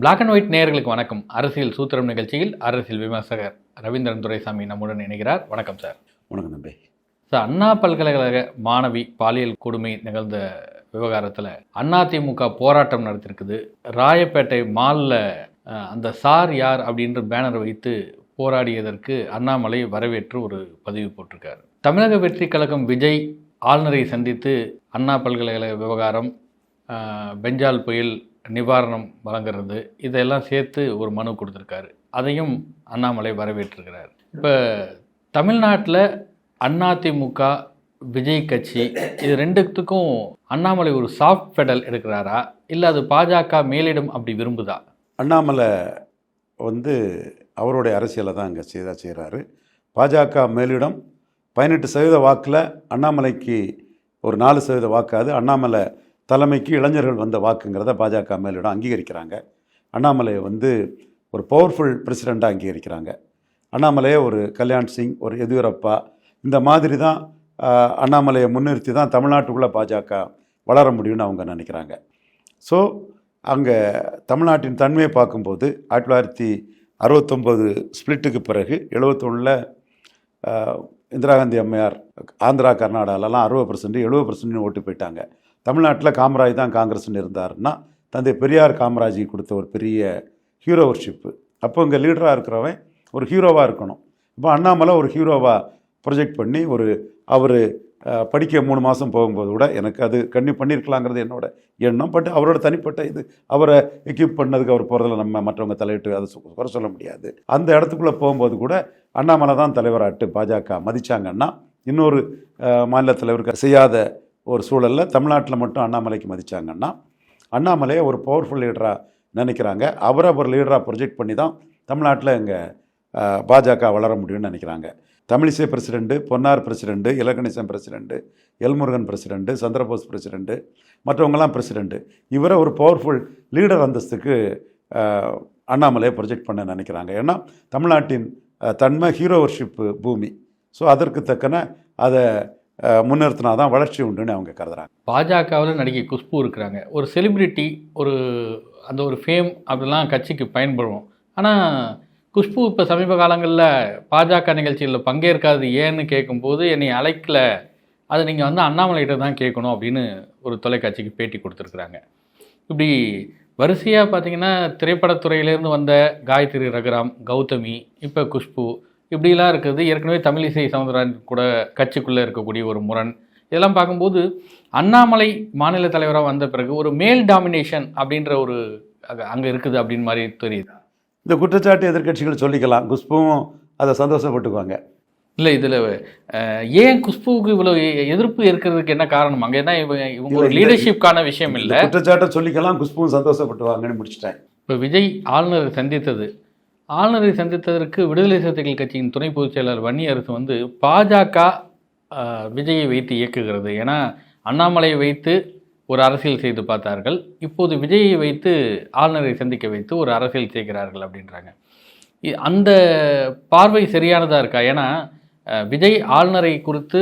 Black and white நேயர்களுக்கு வணக்கம். அரசியல் சூத்திரம் நிகழ்ச்சியில் அரசியல் விமர்சகர் ரவீந்திரன் துரைசாமி நம்முடன் இணைகிறார். வணக்கம் சார். வணக்கம் தம்பி. சார் அண்ணா பல்கலைக்கழக மாணவி பாலியல் கொடுமை நிகழ்ந்த விவகாரத்தில் அதிமுக போராட்டம் நடத்திருக்குது. ராயப்பேட்டை மாலில் அந்த சார் யார் அப்படின்ற பேனர் வைத்து போராடியதற்கு அண்ணாமலை வரவேற்று ஒரு பதிவு போட்டிருக்காரு. தமிழக வெற்றி கழகம் விஜய் ஆளுநரை சந்தித்து அண்ணா பல்கலைக்கழக விவகாரம் பெஞ்சால் புயல் நிவாரணம் வழங்குறது இதெல்லாம் சேர்த்து ஒரு மனு கொடுத்துருக்காரு. அதையும் அண்ணாமலை வரவேற்றிருக்கிறார். இப்போ தமிழ்நாட்டில் அதிமுக விஜய் கட்சி இது ரெண்டுத்துக்கும் அண்ணாமலை ஒரு சாஃப்ட் பெடல் எடுக்கிறாரா? இல்லை அது பாஜக மேலிடம் அப்படி விரும்புதா? அண்ணாமலை வந்து அவருடைய அரசியலை தான் அங்கே செய்தா செய்கிறாரு பாஜக மேலிடம் பதினெட்டு சதவீத வாக்கில் அண்ணாமலைக்கு ஒரு நாலு சதவீத வாக்காது. அண்ணாமலை தலைமைக்கு இளைஞர்கள் வந்த வாக்குங்கிறத பாஜக மேலிடம் அங்கீகரிக்கிறாங்க. அண்ணாமலையை வந்து ஒரு பவர்ஃபுல் பிரசிடெண்ட்டாக அங்கீகரிக்கிறாங்க. அண்ணாமலையை ஒரு கல்யாண் சிங் ஒரு எதியூரப்பா இந்த மாதிரி தான் அண்ணாமலையை முன்னிறுத்தி தான் தமிழ்நாட்டுக்குள்ளே பாஜக வளர முடியும்னு அவங்க நினைக்கிறாங்க. ஸோ அங்கே தமிழ்நாட்டின் தன்மையை பார்க்கும்போது ஆயிரத்தி தொள்ளாயிரத்தி அறுபத்தொம்போது ஸ்பிளிட்டுக்கு பிறகு எழுபத்தொன்னில் இந்திரா காந்தி அம்மையார் ஆந்திரா கர்நாடகாலலாம் அறுபது பர்சன்ட் எழுபது பர்சன்ட்னு ஓட்டு போயிட்டாங்க. தமிழ்நாட்டில் காமராஜ் தான் காங்கிரஸ்னு இருந்தாருன்னா தந்தை பெரியார் காமராஜி கொடுத்த ஒரு பெரிய ஹீரோ வர்ஷிப்பு அப்போ இங்கே லீடராக இருக்கிறவன் ஒரு ஹீரோவாக இருக்கணும். இப்போ அண்ணாமலை ஒரு ஹீரோவாக ப்ரொஜெக்ட் பண்ணி ஒரு அவர் படிக்க மூணு மாதம் போகும்போது கூட எனக்கு அது கண்ணி பண்ணியிருக்கலாங்கிறது என்னோட எண்ணம். பட் அவரோட தனிப்பட்ட இது அவரை எக்யூப் பண்ணதுக்கு அவர் போகிறதுல நம்ம மற்றவங்க தலையிட்டு அதை குறை சொல்ல முடியாது. அந்த இடத்துக்குள்ளே போகும்போது கூட அண்ணாமலை தான் தலைவராட்டு பாஜக மதித்தாங்கன்னா இன்னொரு மாநில தலைவருக்கு செய்யாத ஒரு சூழலில் தமிழ்நாட்டில் மட்டும் அண்ணாமலைக்கு மதித்தாங்கன்னா அண்ணாமலையை ஒரு பவர்ஃபுல் லீடராக நினைக்கிறாங்க. அவரை ஒரு லீடராக ப்ரொஜெக்ட் பண்ணி தான் தமிழ்நாட்டில் இங்கே பாஜக வளர முடியும்னு நினைக்கிறாங்க. Tamilisai president Ponnar president Ilaganesan president L Murugan president Chandrabose president மற்றவங்கலாம் president இவரை ஒரு பவர்ஃபுல் லீடர் அந்தஸ்துக்கு அண்ணாமலையை ப்ரொஜெக்ட் பண்ண நினைக்கிறாங்க. ஏன்னா தமிழ்நாட்டின் தன்மை ஹீரோவர்ஷிப்பு பூமி. ஸோ அதற்கு தக்கன அதை முன்னிறுத்தினா தான் வளர்ச்சி உண்டுன்னு அவங்க கருதுறாங்க. பாஜகவில் நடிகை குஷ்பு இருக்கிறாங்க. ஒரு செலிபிரிட்டி ஒரு அந்த ஒரு ஃபேம் அப்படிலாம் கட்சிக்கு பயன்படுவோம் ஆனால் குஷ்பு இப்போ சமீப காலங்களில் பாஜக நிகழ்ச்சிகளில் பங்கேற்காது ஏன்னு கேட்கும்போது என்னை அழைக்கல. அது நீங்கள் வந்து அண்ணாமலைகிட்ட தான் கேட்கணும் அப்படின்னு ஒரு தொலைக்காட்சிக்கு பேட்டி கொடுத்துருக்குறாங்க. இப்படி வரிசையாக பார்த்தீங்கன்னா திரைப்படத்துறையிலேருந்து வந்த காயத்ரி ரகுராம் கௌதமி இப்போ குஷ்பு இப்படிலாம் இருக்குது. ஏற்கனவே தமிழிசை சவுந்தரராஜன் கூட கட்சிக்குள்ளே இருக்கக்கூடிய ஒரு முரண். இதெல்லாம் பார்க்கும்போது அண்ணாமலை மாநில தலைவராக வந்த பிறகு ஒரு மேல் டாமினேஷன் அப்படின்ற ஒரு அங்கே இருக்குது அப்படின்னு மாதிரி தெரியுது. இந்த குற்றச்சாட்டு எதிர்க்கட்சிகள் சொல்லிக்கலாம். குஷ்புவும் அதை சந்தோஷப்பட்டுக்குவாங்க. இல்லை இதில் ஏன் குஷ்புவுக்கு இவ்வளோ எதிர்ப்பு இருக்கிறதுக்கு என்ன காரணம்? அங்கே தான் இவங்க இவங்க லீடர்ஷிப்கான விஷயம் இல்லை. குற்றச்சாட்டை சொல்லிக்கலாம். குஷ்புவும் சந்தோஷப்பட்டுவாங்கன்னு முடிச்சிட்டேன். இப்போ விஜய் ஆளுநரை சந்தித்தது. ஆளுநரை சந்தித்ததற்கு விடுதலை சிறுத்தைகள் கட்சியின் துணை பொதுச் செயலாளர் வன்னி அரசு வந்து பாஜக விஜயை வைத்து இயக்குகிறது. ஏன்னா அண்ணாமலையை வைத்து ஒரு அரசியல் செய்து பார்த்தார்கள். இப்போது விஜயை வைத்து ஆளுநரை சந்திக்க வைத்து ஒரு அரசியல் செய்கிறார்கள் அப்படின்றாங்க. அந்த பார்வை சரியானதாக இருக்கா? ஏன்னா விஜய் ஆளுநரை குறித்து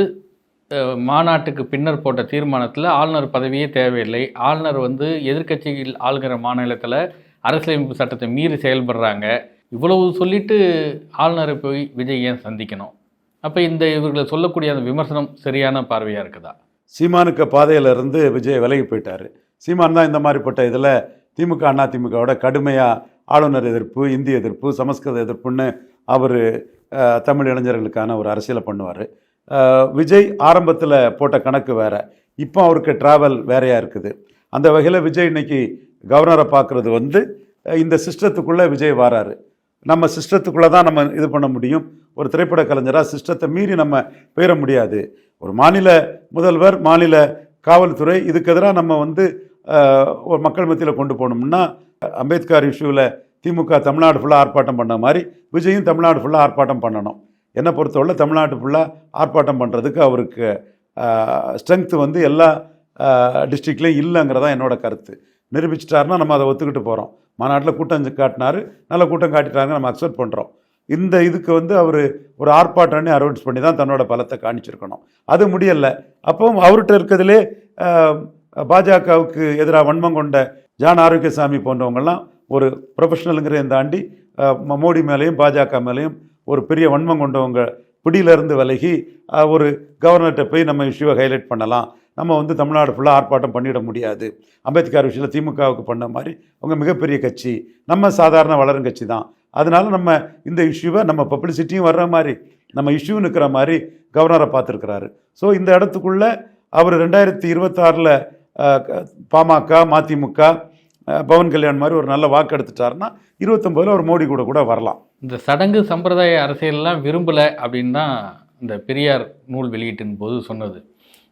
மாநாட்டுக்கு பின்னர் போட்ட தீர்மானத்தில் ஆளுநர் பதவியே தேவையில்லை. ஆளுநர் வந்து எதிர்க்கட்சியில் ஆளுகிற மாநிலத்தில் அரசியலமைப்பு சட்டத்தை மீறி செயல்படுறாங்க. இவ்வளவு சொல்லிட்டு ஆளுநரை போய் விஜய் ஏன் சந்திக்கணும்? அப்போ இந்த இவர்களை சொல்லக்கூடிய அந்த விமர்சனம் சரியான பார்வையாக இருக்குதா? சீமானுக்கு பாதையிலிருந்து விஜய் விலகி போயிட்டார். சீமான் தான் இந்த மாதிரிப்பட்ட இதில் திமுக அண்ணா திமுகவோட கடுமையாக ஆளுநர் எதிர்ப்பு இந்தி எதிர்ப்பு சமஸ்கிருத எதிர்ப்புன்னு அவர் தமிழ் இளைஞர்களுக்கான ஒரு அரசியலை பண்ணுவார். விஜய் ஆரம்பத்தில் போட்ட கணக்கு வேற. இப்போ அவருக்கு ட்ராவல் வேறையாக இருக்குது. அந்த வகையில் விஜய் இன்னைக்கு கவர்னரை பார்க்குறது வந்து இந்த சிஸ்டத்துக்குள்ளே விஜய் வராரு. நம்ம சிஸ்டத்துக்குள்ளே தான் நம்ம இது பண்ண முடியும். ஒரு திரைப்பட கலைஞராக சிஸ்டத்தை மீறி நம்ம போயிட முடியாது. ஒரு மாநில முதல்வர் மாநில காவல்துறை இதுக்கு எதிராக நம்ம வந்து ஒரு மக்கள் மத்தியில் கொண்டு போகணும்னா அம்பேத்கர் இஷ்யூவில் திமுக தமிழ்நாடு ஃபுல்லாக ஆர்ப்பாட்டம் பண்ண மாதிரி விஜயும் தமிழ்நாடு ஃபுல்லாக ஆர்ப்பாட்டம் பண்ணணும். என்னை பொறுத்தவரை தமிழ்நாடு ஃபுல்லாக ஆர்ப்பாட்டம் பண்ணுறதுக்கு அவருக்கு ஸ்ட்ரென்த்து வந்து எல்லா டிஸ்ட்ரிக்ட்லேயும் இல்லைங்கிறதான் என்னோடய கருத்து. நிரூபிச்சிட்டாருன்னா நம்ம அதை ஒத்துக்கிட்டு போகிறோம் மாநாட்டில் கூட்டம் காட்டினார். நல்ல கூட்டம் காட்டிட்டாங்க நம்ம அக்செப்ட் பண்ணுறோம் இந்த இதுக்கு வந்து அவர் ஒரு ஆர்ப்பாட்டம்னு அரௌன்ஸ் பண்ணி தான் தன்னோட பலத்தை காணிச்சிருக்கணும். அது முடியலை. அப்போ அவர்கிட்ட இருக்கிறதுலே பாஜகவுக்கு எதிராக வன்மம் கொண்ட ஜான் ஆரோக்கியசாமி போன்றவங்கெல்லாம் ஒரு ப்ரொஃபஷனலுங்கிறதையும் தாண்டி ம- மோடி மேலேயும் பாஜக மேலேயும் ஒரு பெரிய வன்மம் கொண்டவங்க பிடியிலிருந்து விலகி ஒரு கவர்னர்கிட்ட போய் நம்ம இஷ்யூவை ஹைலைட் பண்ணலாம். நம்ம வந்து தமிழ்நாடு ஃபுல்லாக ஆர்ப்பாட்டம் பண்ணிட முடியாது. அம்பேத்கர் விஷயத்தில் திமுகவுக்கு பண்ண மாதிரி அவங்க மிகப்பெரிய கட்சி. நம்ம சாதாரண வளரும் கட்சி தான். அதனால நம்ம இந்த இஷ்யூவை நம்ம பப்ளிசிட்டியும் வர்ற மாதிரி நம்ம இஷ்யூ நிற்கிற மாதிரி கவர்னரை பார்த்துருக்கிறாரு. ஸோ இந்த இடத்துக்குள்ளே அவர் ரெண்டாயிரத்தி இருபத்தாறில் பாமக மதிமுக பவன் கல்யாண் மாதிரி ஒரு நல்ல வாக்கு எடுத்துட்டாருன்னா இருபத்தொம்போதில் ஒரு மோடி கூட கூட வரலாம். இந்த சடங்கு சம்பிரதாய அரசியல்லாம் விரும்பலை அப்படின்னு தான் இந்த பெரியார் நூல் வெளியீட்டின் போது சொன்னது.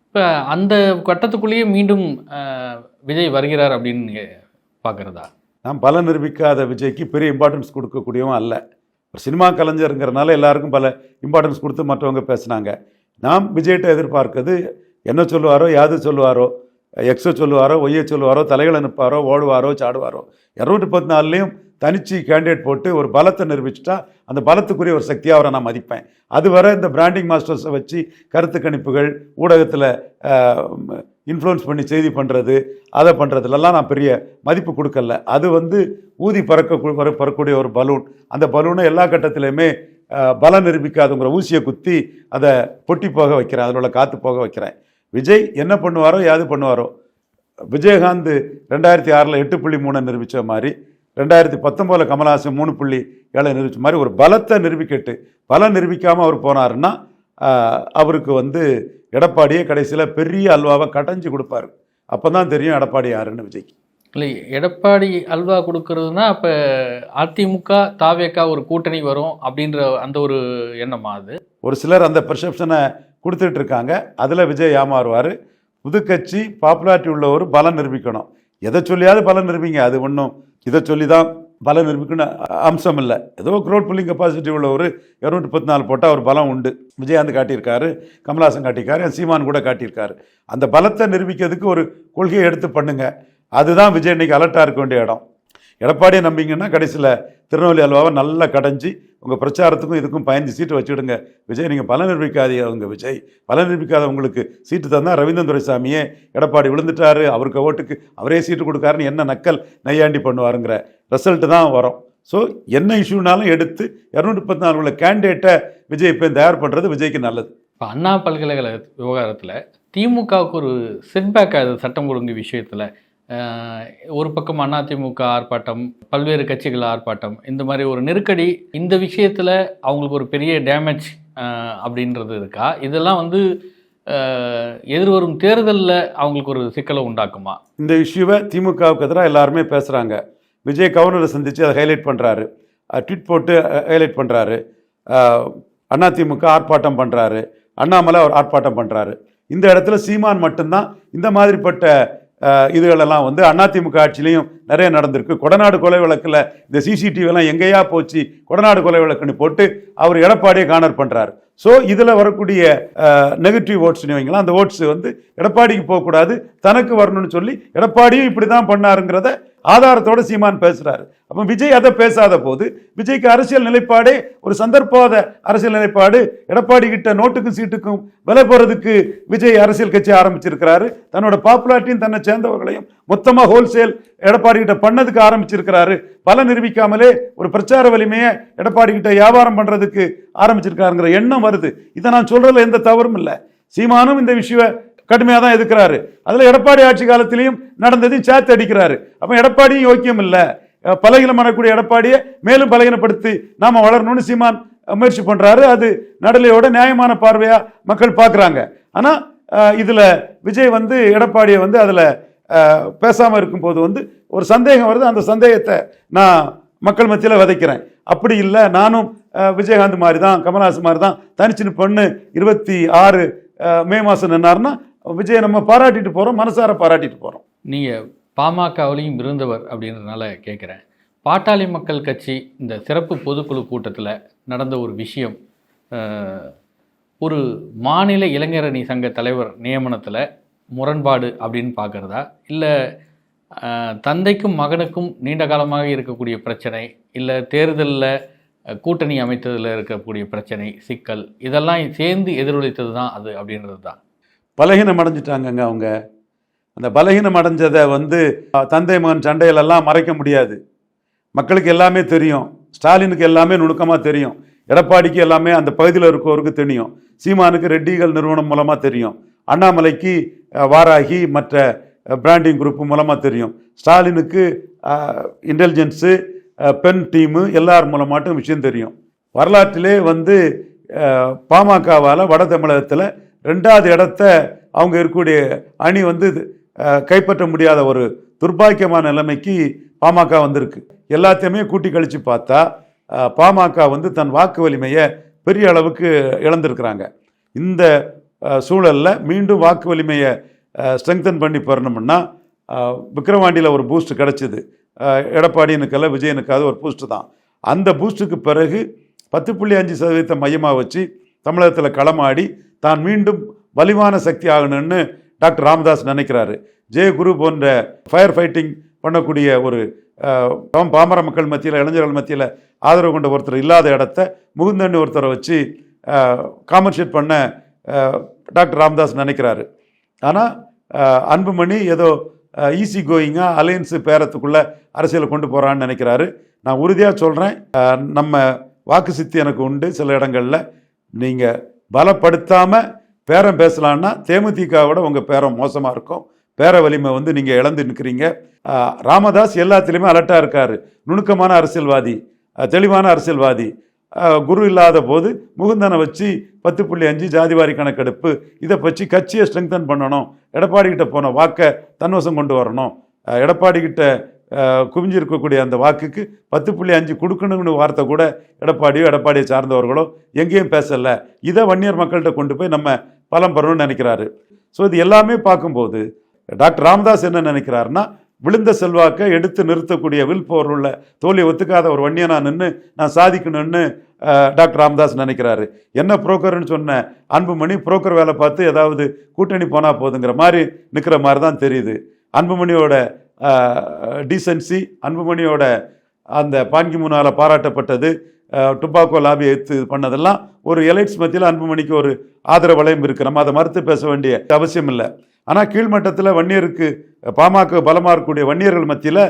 இப்போ அந்த கட்டத்துக்குள்ளேயே மீண்டும் விஜய் வருகிறார் அப்படின்னு பார்க்குறதா நான் பல நிரூபிக்காத விஜய்க்கு பெரிய இம்பார்ட்டன்ஸ் கொடுக்கக்கூடியவன் அல்ல. ஒரு சினிமா கலைஞருங்கிறனால எல்லாருக்கும் பல இம்பார்ட்டன்ஸ் கொடுத்து மற்றவங்க பேசுனாங்க. நாம் விஜய்கிட்ட எதிர்பார்க்குறது என்ன சொல்லுவாரோ யாது சொல்லுவாரோ எக்ஸோ சொல்லுவாரோ ஒய்யை சொல்லுவாரோ தலைகள் நிற்பாரோ ஓடுவாரோ சாடுவாரோ. இரநூற்றி பத்து நாலுலேயும் தனிச்சு கேண்டிடேட் போட்டு ஒரு பலத்தை நிரூபிச்சுட்டா அந்த பலத்துக்குரிய ஒரு சக்தியாக அவரை நான் மதிப்பேன். அதுவரை இந்த பிராண்டிங் மாஸ்டர்ஸை வச்சு கருத்து கணிப்புகள் ஊடகத்தில் இன்ஃப்ளூயன்ஸ் பண்ணி செய்தி பண்ணுறது அதை பண்ணுறதுலலாம் நான் பெரிய மதிப்பு கொடுக்கல. அது வந்து ஊதி பறக்க பறக்கக்கூடிய ஒரு பலூன். அந்த பலூனை எல்லா கட்டத்திலையுமே பலம் நிரூபிக்காதுங்கிற ஊசியை குத்தி அதை பொட்டி போக வைக்கிறேன். அதில் உள்ள காற்று போக வைக்கிறேன். விஜய் என்ன பண்ணுவாரோ யாது பண்ணுவாரோ? விஜயகாந்த் ரெண்டாயிரத்தி ஆறில் எட்டு புள்ளி மூணை நிரூபித்த மாதிரி ரெண்டாயிரத்தி பத்தொம்போதில் கமலஹாசன் மூணு புள்ளி ஏழை நிரூபித்த மாதிரி ஒரு பலத்தை நிரூபிக்கட்டு. பலம் நிரூபிக்காமல் அவர் போனாருன்னா அவருக்கு வந்து எடப்பாடியே கடைசியில் பெரிய அல்வாவை கடைஞ்சு கொடுப்பாரு. அப்போ தான் தெரியும் எடப்பாடி யாருன்னு விஜய்க்கு. இல்லை எடப்பாடி அல்வா கொடுக்கறதுனா அப்போ அதிமுக தாவேக்கா ஒரு கூட்டணி வரும் அப்படின்ற அந்த ஒரு எண்ணமா அது? ஒரு சிலர் அந்த பெர்செப்ஷனை கொடுத்துட்டு இருக்காங்க அதில் விஜய் ஏமாறுவார். புதுக்கட்சி பாப்புலாரிட்டி உள்ள ஒரு பலம் நிரூபிக்கணும். எதை சொல்லியாவது பலம் நிரூபிங்க. அது ஒன்றும் இதை சொல்லி தான் பலம் நிரூபிக்கணும் அம்சம் இல்லை. ஏதோ க்ரோட் புல்லிங் கெப்பாசிட்டி உள்ள ஒரு இரநூற்றி பத்து நாலு போட்டால் ஒரு பலம் உண்டு. விஜயகாந்த் காட்டியிருக்காரு. கமல்ஹாசன் காட்டியிருக்காரு. சீமான் கூட காட்டியிருக்காரு. அந்த பலத்தை நிரூபிக்கிறதுக்கு ஒரு கொள்கையை எடுத்து பண்ணுங்க. அதுதான் விஜய் இன்னைக்கு அலர்ட்டாக இருக்க வேண்டிய இடம். எடப்பாடியை நம்பிங்கன்னா கடைசியில் திருநெல்வேலி அல்வாவை நல்லா கடைஞ்சி உங்கள் பிரச்சாரத்துக்கும் இதுக்கும் பயஞ்சு சீட்டு வச்சுடுங்க விஜய் நீங்கள் பலன் நிரூபிக்காதீங்க விஜய். பலன் நிரூபிக்காத உங்களுக்கு சீட்டு தந்தால் ரவீந்திரன் துரைசாமியே எடப்பாடி விழுந்துட்டாரு அவருக்கு ஓட்டுக்கு அவரே சீட்டு கொடுக்காருன்னு என்ன நக்கல் நையாண்டி பண்ணுவாருங்கிற ரிசல்ட்டு தான் வரும். ஸோ என்ன இஷ்யூனாலும் எடுத்து இரநூத்தி பத்து நாலு உள்ள கேண்டிடேட்டை விஜய் இப்போ தயார் பண்ணுறது விஜய்க்கு நல்லது. இப்போ அண்ணா பல்கலைக்கழக விவகாரத்தில் திமுகவுக்கு ஒரு செட்பேக் ஆகுது சட்டம் ஒழுங்கு விஷயத்தில். ஒரு பக்கம் அதிமுக ஆர்ப்பாட்டம் பல்வேறு கட்சிகள் ஆர்ப்பாட்டம் இந்த மாதிரி ஒரு நெருக்கடி இந்த விஷயத்தில் அவங்களுக்கு ஒரு பெரிய டேமேஜ் அப்படின்றது இருக்கா? இதெல்லாம் வந்து எதிர்வரும் தேர்தலில் அவங்களுக்கு ஒரு சிக்கலை உண்டாக்குமா? இந்த இஷ்யூவை திமுகவுக்கு எதிராக எல்லாருமே பேசுகிறாங்க விஜய் கவர்னரை சந்தித்து அதை ஹைலைட் பண்ணுறாரு ட்விட் போட்டு ஹைலைட் பண்ணுறாரு அதிமுக ஆர்ப்பாட்டம் பண்ணுறாரு அண்ணாமலை அவர் ஆர்ப்பாட்டம் பண்ணுறாரு இந்த இடத்துல சீமான் மட்டும்தான் இந்த மாதிரிப்பட்ட இதுகளெல்லாம் வந்து அதிமுக ஆட்சியிலையும் நிறைய நடந்திருக்கு. கொடநாடு கொலை வழக்கில் இந்த சிசிடிவிலாம் எங்கேயா போச்சு? கொடநாடு கொலை வழக்குன்னு போட்டு அவர் எடப்பாடியை கார்னர் பண்ணுறாரு ஸோ இதில் வரக்கூடிய நெகட்டிவ் ஓட்ஸ்னு வைங்களா அந்த ஓட்ஸ் வந்து எடப்பாடிக்கு போகக்கூடாது தனக்கு வரணும்னு சொல்லி எடப்பாடியும் இப்படி தான் பண்ணாருங்கிறத ஆதாரத்தோட சீமான் பேசுறாரு. அப்போ விஜய் அதை பேசாத போது விஜய்க்கு அரசியல் நிலைப்பாடே ஒரு சந்தர்ப்பாத அரசியல் நிலைப்பாடு எடப்பாடி கிட்ட நோட்டுக்கும் சீட்டுக்கும் விலை போறதுக்கு விஜய் அரசியல் கட்சி ஆரம்பிச்சிருக்கிறாரு. தன்னோட பாப்புலாரிட்டியும் தன்னை சேர்ந்தவர்களையும் மொத்தமாக ஹோல்சேல் எடப்பாடி கிட்ட பண்ணதுக்கு ஆரம்பிச்சிருக்கிறாரு. பல நிரூபிக்காமலே ஒரு பிரச்சார வலிமையை எடப்பாடி கிட்ட வியாபாரம் பண்றதுக்கு ஆரம்பிச்சிருக்காருங்கிற எண்ணம் வருது. இதை நான் சொல்றதுல எந்த தவறும் இல்லை. சீமானும் இந்த விஷயம் கடுமையாக தான் எதுக்குறாரு அதில் எடப்பாடி ஆட்சி காலத்திலையும் நடந்ததையும் சேர்த்து அடிக்கிறாரு. அப்போ எடப்பாடியும் யோக்கியம் இல்லை. அஹ் பலகீனம் பண்ணக்கூடிய எடப்பாடியை மேலும் பலகீனப்படுத்தி நாம் வளரணும்னு சீமான் முயற்சி பண்ணுறாரு அது நடலையோட நியாயமான பார்வையாக மக்கள் பார்க்குறாங்க. ஆனால் இதில் விஜய் வந்து எடப்பாடியை வந்து அதில் பேசாமல் இருக்கும்போது வந்து ஒரு சந்தேகம் வருது. அந்த சந்தேகத்தை நான் மக்கள் மத்தியில் விதைக்கிறேன். அப்படி இல்லை. நானும் விஜயகாந்த் மாதிரி தான் கமல்ஹாசன் மாதிரி தான் தனிச்சின்னு பொண்ணு இருபத்தி ஆறு மே மாதம் நின்னார்னா விஜயை நம்ம பாராட்டிட்டு போகிறோம் மனசார பாராட்டிட்டு போகிறோம் நீங்கள் பாமகவிலையும் இருந்தவர் அப்படின்றதுனால கேட்குறேன் பாட்டாளி மக்கள் கட்சி இந்த சிறப்பு பொதுக்குழு கூட்டத்தில் நடந்த ஒரு விஷயம் ஒரு மாநில இளைஞரணி சங்க தலைவர் நியமனத்தில் முரண்பாடு அப்படின்னு பார்க்குறதா இல்லை தந்தைக்கும் மகனுக்கும் நீண்ட காலமாக இருக்கக்கூடிய பிரச்சனை இல்லை தேர்தலில் கூட்டணி அமைத்ததில் இருக்கக்கூடிய பிரச்சனை சிக்கல் இதெல்லாம் சேர்ந்து எதிரொலித்தது தான் அது அப்படின்றது தான் பலகீனம் அடைஞ்சிட்டாங்கங்க அவங்க. அந்த பலகீனம் அடைஞ்சதை வந்து தந்தை மகன் சண்டையிலெல்லாம் மறைக்க முடியாது. மக்களுக்கு எல்லாமே தெரியும். ஸ்டாலினுக்கு எல்லாமே நுணுக்கமாக தெரியும். எடப்பாடிக்கு எல்லாமே அந்த பகுதியில் இருக்கவருக்கு தெரியும். சீமானுக்கு ரெட்டிகள் நிறுவனம் மூலமாக தெரியும். அண்ணாமலைக்கு வாராகி மற்ற பிராண்டிங் குரூப் மூலமாக தெரியும். ஸ்டாலினுக்கு இன்டெலிஜென்ஸு பென் டீமு எல்லார் மூலமாட்டும் விஷயம் தெரியும். வரலாற்றிலே வந்து பாமகவால் வட தமிழகத்தில் ரெண்டாவது இடத்த அவங்க இருக்கக்கூடிய அணி வந்து கைப்பற்ற முடியாத ஒரு துர்பாக்கியமான நிலைமைக்கு பாமக வந்திருக்கு. எல்லாத்தையுமே கூட்டி கழித்து பார்த்தா பாமக வந்து தன் வாக்கு வலிமையை பெரிய அளவுக்கு இழந்திருக்கிறாங்க. இந்த சூழலில் மீண்டும் வாக்கு வலிமையை ஸ்ட்ரெங்தன் பண்ணி பெறணும்னா விக்ரவாண்டியில் ஒரு பூஸ்ட் கிடச்சிது. எடப்பாடினுக்கெல்லாம் விஜயனுக்காவது ஒரு பூஸ்ட்டு தான். அந்த பூஸ்ட்டுக்கு பிறகு பத்து புள்ளி அஞ்சு சதவீதத்தை மையமாக வச்சு தமிழகத்தில் களமாடி தான் மீண்டும் வலிவான சக்தி ஆகணும்னு டாக்டர் ராமதாஸ் நினைக்கிறாரு. ஜெயகுரு போன்ற ஃபயர் ஃபைட்டிங் பண்ணக்கூடிய ஒரு பாமர மக்கள் மத்தியில் இளைஞர்கள் மத்தியில் ஆதரவு கொண்ட ஒருத்தர் இல்லாத இடத்த முகுந்தன்னு ஒருத்தரை வச்சு காம்பன்சேட் பண்ண டாக்டர் ராமதாஸ் நினைக்கிறாரு. ஆனால் அன்புமணி ஏதோ ஈஸி கோயிங்காக அலையன்ஸு பேரத்துக்குள்ளே அரசியலை கொண்டு போகிறான்னு நினைக்கிறாரு. நான் உறுதியாக சொல்கிறேன் நம்ம வாக்கு சித்தி எனக்கு உண்டு சில இடங்களில். நீங்கள் பலப்படுத்தாமல் பேரம் பேசலான்னா தேமுதிகவோட உங்கள் பேரம் மோசமாக இருக்கும். பேர வலிமை வந்து நீங்கள் இழந்து நிற்கிறீங்க ராமதாஸ் எல்லாத்துலேயுமே அலர்ட்டாக இருக்கார். நுணுக்கமான அரசியல்வாதி தெளிவான அரசியல்வாதி. குரு இல்லாத போது முகுந்தனை வச்சு பத்து புள்ளி அஞ்சு ஜாதிவாரி கணக்கெடுப்பு இதை பற்றி கட்சியை ஸ்ட்ரெங்தன் பண்ணணும். எடப்பாடி கிட்ட போன வாக்கை தன்வசம் கொண்டு வரணும். எடப்பாடி கிட்ட குவிஞ்சிருக்கக்கூடிய அந்த வாக்குக்கு பத்து புள்ளி அஞ்சு கொடுக்கணுங்கிற வார்த்தை கூட எடப்பாடியோ எடப்பாடியை சார்ந்தவர்களோ எங்கேயும் பேசலை. இதை வன்னியர் மக்கள்கிட்ட கொண்டு போய் நம்ம பலம் பெறணும்னு நினைக்கிறாரு. ஸோ இது எல்லாமே பார்க்கும்போது டாக்டர் ராமதாஸ் என்ன நினைக்கிறாருன்னா விழுந்த செல்வாக்கை எடுத்து நிறுத்தக்கூடிய வில் பவர் உள்ள ஒத்துக்காத ஒரு வன்னியனா நின்று நான் சாதிக்கணும்னு டாக்டர் ராமதாஸ் நினைக்கிறாரு. என்ன புரோக்கர்னு சொன்ன அன்புமணி புரோக்கர் வேலை பார்த்து ஏதாவது கூட்டணி போனால் போதுங்கிற மாதிரி நிற்கிற மாதிரி தான் தெரியுது. அன்புமணியோட டீசென்சி அன்புமணியோட அந்த பான்கி முன்னால் பாராட்டப்பட்டது. டுபாக்கோ லாபி எடுத்து இது பண்ணதெல்லாம் ஒரு எலைட்ஸ் மத்தியில் அன்புமணிக்கு ஒரு ஆதரவு வளையம் நம்ம அதை மறுத்து பேச வேண்டிய அவசியம் இல்லை. ஆனால் கீழ்மட்டத்தில் வன்னியருக்கு பாமக பலமாக இருக்கக்கூடிய வன்னியர்கள் மத்தியில்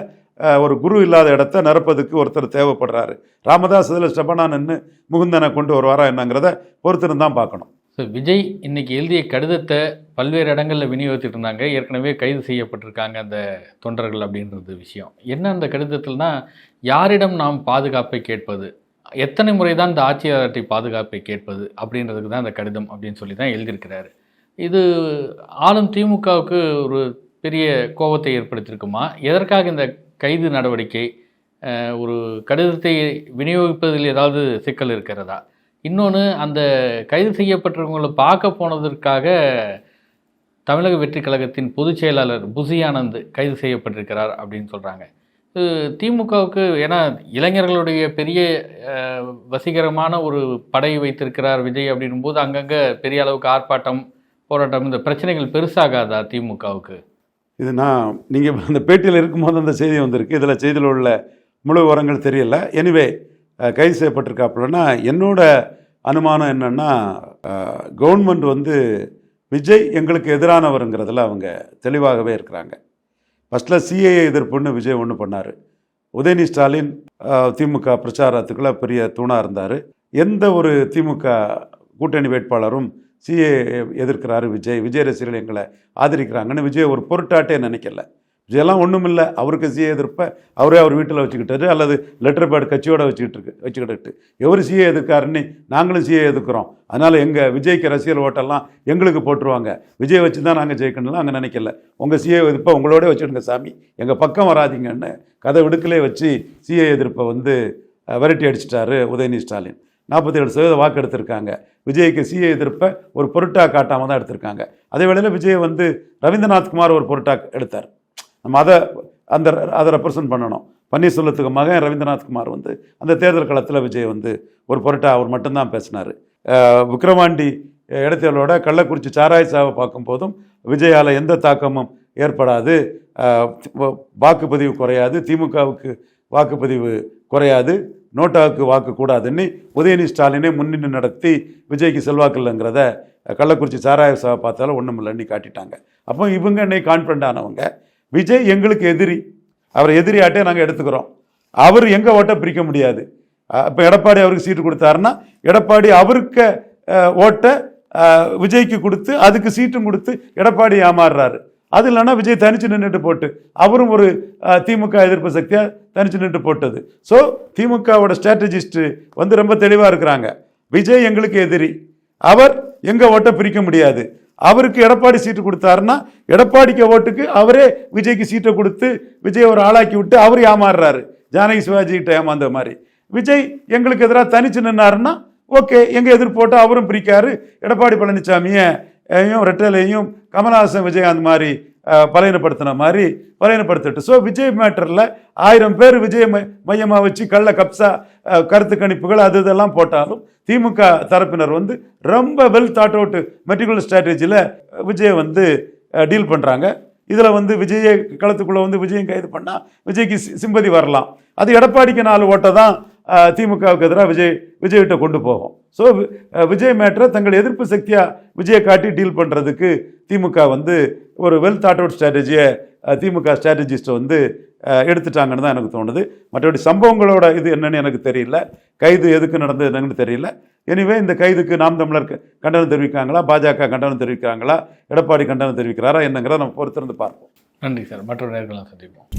ஒரு குரு இல்லாத இடத்த நிரப்பதுக்கு ஒருத்தர் தேவைப்படுறாரு. ராமதாஸ் இதில் ஸ்டெபனான்னு முகுந்தனை கொண்டு வருவாரா என்னங்கிறத பொறுத்திருந்தான் பார்க்கணும். ஸோ விஜய் இன்னைக்கு எழுதிய கடிதத்தை பல்வேறு இடங்களில் விநியோகித்துட்டு இருந்தாங்க. ஏற்கனவே கைது செய்யப்பட்டிருக்காங்க அந்த தொண்டர்கள் அப்படின்றது விஷயம். என்ன அந்த கடிதத்தில்னா யாரிடம் நாம் பாதுகாப்பை கேட்பது? எத்தனை முறை தான் இந்த ஆட்சியாளர்கிட்ட பாதுகாப்பை கேட்பது? அப்படின்றதுக்கு தான் அந்த கடிதம் அப்படின்னு சொல்லி தான் எழுதியிருக்கிறாரு. இது ஆளும் திமுகவுக்கு ஒரு பெரிய கோபத்தை ஏற்படுத்தியிருக்குமா? எதற்காக இந்த கைது நடவடிக்கை? ஒரு கடிதத்தை விநியோகிப்பதில் ஏதாவது சிக்கல் இருக்கிறதா? இன்னொன்று அந்த கைது செய்யப்பட்டவங்களை பார்க்க போனதற்காக தமிழக வெற்றி கழகத்தின் பொதுச் செயலாளர் புசியானந்த் கைது செய்யப்பட்டிருக்கிறார் அப்படின்னு சொல்கிறாங்க திமுகவுக்கு ஏன்னா இளைஞர்களுடைய பெரிய வசீகரமான ஒரு படை வைத்திருக்கிறார் விஜய் அப்படின்னும் போது அங்கங்கே பெரிய அளவுக்கு ஆர்ப்பாட்டம் போராட்டம் இந்த பிரச்சனைகள் பெருசாகாதா திமுகவுக்கு? இது நான் நீங்கள் அந்த பேட்டியில் இருக்கும்போது அந்த செய்தி வந்திருக்கு. இதில் செய்தியில் உள்ள முழு விவரங்கள் தெரியல. எனிவே கைது செய்யப்பட்டிருக்காப்புலன்னா என்னோட அனுமானம் என்னென்னா கவர்மெண்ட் வந்து விஜய் எங்களுக்கு எதிரானவருங்கிறதுல அவங்க தெளிவாகவே இருக்கிறாங்க. ஃபஸ்ட்டில் சிஏஏ எதிர்ப்புன்னு விஜய் ஒன்று பண்ணார். உதயநி ஸ்டாலின் திமுக பிரச்சாரத்துக்குள்ளே பெரிய தூணாக இருந்தார். எந்த ஒரு திமுக கூட்டணி வேட்பாளரும் சிஏ எதிர்க்கிறாரு விஜய். விஜய் ரசிகர்கள் எங்களை ஆதரிக்கிறாங்கன்னு விஜய் ஒரு பொருட்டாட்டே நினைக்கல. இதெல்லாம் ஒன்றும் இல்லை அவருக்கு சிஏ எதிர்ப்பை அவரே அவர் வீட்டில் வச்சுக்கிட்டாரு அல்லது லெட்டர் பேட் கட்சியோட வச்சுக்கிட்டு இருக்கு வச்சுக்கிட்டு எவர் சிஏ எதிர்க்காருன்னு நாங்களும் சிஏ எதிர்க்கிறோம். அதனால் எங்கள் விஜய்க்கு ரசிகர் ஓட்டெல்லாம் எங்களுக்கு போட்டுருவாங்க. விஜய் வச்சு தான் நாங்கள் ஜெயிக்கணும்லாம் அங்கே நினைக்கல. உங்கள் சிஏ எதிர்ப்பை உங்களோட வச்சுடுங்க சாமி. எங்கள் பக்கம் வராதீங்கன்னு கதை விடுக்கலே வச்சு சிஏ எதிர்ப்பை வந்து விரட்டி அடிச்சிட்டாரு உதயநிதி ஸ்டாலின். நாற்பத்தி ஏழு சதவீத வாக்கு எடுத்திருக்காங்க. விஜய்க்கு சிஏ எதிர்ப்பை ஒரு பொருட்டாக காட்டாமல் தான் எடுத்திருக்காங்க. அதே வேளையில் விஜய் வந்து ரவீந்திரநாத் குமார் ஒரு பொருட்டாக எடுத்தார். நம்ம அதை அந்த அதை ரெப்ரசன்ட் பண்ணணும். பன்னீர்செல்வத்துக்கு மகன் ரவீந்திரநாத் குமார் வந்து அந்த தேர்தல் களத்தில் விஜய் வந்து ஒரு பொருட்டா அவர் மட்டும்தான் பேசினார். விக்ரவாண்டி இடத்தோட கள்ளக்குறிச்சி சாராயசாவை பார்க்கும்போதும் விஜயால் எந்த தாக்கமும் ஏற்படாது. வ- வாக்குப்பதிவு குறையாது. திமுகவுக்கு வாக்குப்பதிவு குறையாது. நோட்டாவுக்கு வாக்கு கூடாதுன்னு உதயநிதி ஸ்டாலினே முன்னின்று நடத்தி விஜய்க்கு செல்வாக்கு இல்லைங்கிறத கள்ளக்குறிச்சி சாராயசாவை பார்த்தாலும் ஒன்றும் இல்லைன்னு காட்டிட்டாங்க. அப்போ இவங்க இன்னைக்கு கான்ஃபிடண்ட் ஆனவங்க. விஜய் எங்களுக்கு எதிரி. அவரை எதிரியாட்டே நாங்கள் எடுத்துக்கிறோம். அவர் எங்கள் ஓட்டை பிரிக்க முடியாது. இப்போ எடப்பாடி அவருக்கு சீட்டு கொடுத்தாருன்னா எடப்பாடி அவருக்கு ஓட்டை விஜய்க்கு கொடுத்து அதுக்கு சீட்டும் கொடுத்து எடப்பாடி ஏமாறுறாரு. அது இல்லைன்னா விஜய் தனிச்சு நின்றுட்டு போட்டு அவரும் ஒரு திமுக எதிர்ப்பு சக்தியாக தனிச்சு நின்று போட்டது. ஸோ திமுகவோட ஸ்ட்ராட்டஜிஸ்ட்டு வந்து ரொம்ப தெளிவாக இருக்கிறாங்க. விஜய் எங்களுக்கு எதிரி. அவர் எங்கள் ஓட்டை பிரிக்க முடியாது. அவருக்கு எடப்பாடி சீட்டு கொடுத்தாருன்னா எடப்பாடிக்கு ஓட்டுக்கு அவரே விஜய்க்கு சீட்டை கொடுத்து விஜய் ஒரு ஆளாக்கி விட்டு அவர் ஏமாறுறாரு. ஜானகி சிவாஜி கிட்ட ஏமாந்த மாதிரி. விஜய் எங்களுக்கு எதிராக தனிச்சு நின்னாருன்னா ஓகே எங்கள் எதிர் போட்டு அவரும் பிரிக்காரு. எடப்பாடி பழனிசாமியையும் ரெட்டலையும் கமலஹாசன் விஜயகாந்த் மாதிரி பலையனப்படுத்தின மாதிரி பலையனப்படுத்திட்டு ஸோ விஜய் மேட்டரில் ஆயிரம் பேர் விஜய் மையமாக வச்சு கள்ள கப்சா கருத்து கணிப்புகள் அது இதெல்லாம் போட்டாலும் திமுக தரப்பினர் வந்து ரொம்ப வெல் தாட் அவுட் மெட்டிகுலர் ஸ்ட்ராட்டஜியில் விஜயை வந்து டீல் பண்ணுறாங்க இதில் வந்து விஜயை களத்துக்குள்ளே வந்து விஜயம் கைது பண்ணால் விஜய்க்கு சி- சிம்பதி வரலாம். அது எடப்பாடிக்கு நாலு ஓட்டை தான் திமுகவுக்கு எதிராக விஜய் விஜய்கிட்ட கொண்டு போகும். ஸோ விஜய் மேட்ரை தங்கள் எதிர்ப்பு சக்தியாக விஜயை காட்டி டீல் பண்ணுறதுக்கு திமுக வந்து ஒரு வெல் தாட் அவுட் ஸ்ட்ராட்டஜியை திமுக ஸ்ட்ராட்டஜிஸ்ட்டை வந்து எடுத்துட்டாங்கன்னு தான் எனக்கு தோணுது. மற்றபடி சம்பவங்களோட இது என்னன்னு எனக்கு தெரியல. கைது எதுக்கு நடந்தது என்னன்னு தெரியல. எனிவே இந்த கைதுக்கு நாம் தமிழர் கண்டனம் தெரிவிக்காங்களா பாஜக கண்டனம் தெரிவிக்கிறாங்களா? எடப்பாடி கண்டனம் தெரிவிக்கிறாரா? என்னங்கிறத நம்ம பொறுத்திருந்து பார்ப்போம். நன்றி சார். மற்ற நேர்களாக சந்திப்போம்.